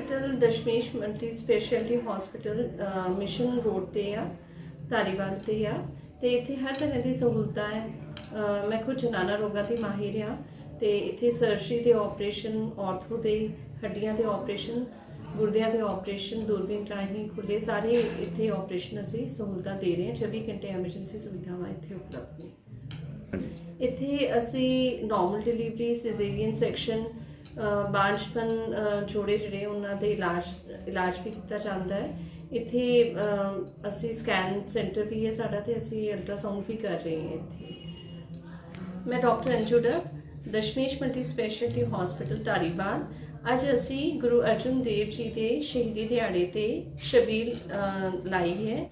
Hospital Dashmesh multi speciality hospital mission road ਤੇ ਆ ਧਾਰੀਵਾਲ ਤੇ ਆ। ਤੇ ਇੱਥੇ ਹਰ ਤਰ੍ਹਾਂ ਦੀ ਸਹੂਲਤਾਂ ਹੈ। ਮੈਂ ਖੁਦ ਜਨਾਨਾ ਰੋਗਾਂ ਦੀ ਮਾਹਿਰ ਆ। ਤੇ ਇੱਥੇ ਸਰਜਰੀ ਤੇ ਆਪਰੇਸ਼ਨ ਆਰਥੋ ਦੇ ਹੱਡੀਆਂ ਦੇ ਆਪਰੇਸ਼ਨ ਗੁਰਦਿਆਂ ਦੇ ਆਪਰੇਸ਼ਨ ਦੂਰਬੀਨ ਰਾਹੀਂ ਖੁੱਲੇ ਸਾਰੇ ਇੱਥੇ ਆਪਰੇਸ਼ਨ ਅਸੀਂ ਸਹੂਲਤਾਂ ਦੇ ਰਹੇ ਹਾਂ। 24 ਘੰਟੇ ਐਮਰਜੈਂਸੀ ਸੁਵਿਧਾਵਾਂ ਇੱਥੇ ਉਪਲਬਧ ਨੇ। ਇੱਥੇ ਅਸੀਂ ਨਾਰਮਲ ਡਿਲੀਵਰੀ ਸਿਜ਼ੇਰੀਅਨ ਸੈਕਸ਼ਨ ਬਾਂਝਪਨ ਜੋੜੇ ਜਿਹੜੇ ਉਹਨਾਂ ਦੇ ਇਲਾਜ ਇਲਾਜ ਵੀ ਕੀਤਾ ਜਾਂਦਾ ਹੈ। ਇੱਥੇ ਅਸੀਂ ਸਕੈਨ ਸੈਂਟਰ ਵੀ ਹੈ ਸਾਡਾ ਤੇ ਅਸੀਂ ਅਲਟਰਾਸਾਊਂਡ ਵੀ ਕਰ ਰਹੇ ਹਾਂ ਇੱਥੇ। ਮੈਂ doctor Anju Dabb Dashmesh multi speciality hospital Dhariwal. ਅੱਜ ਅਸੀਂ ਗੁਰੂ ਅਰਜਨ ਦੇਵ ਜੀ ਦੇ ਸ਼ਹੀਦੀ ਦਿਹਾੜੇ ਤੇ ਸ਼ਬੀਲ ਲਾਈ ਹੈ।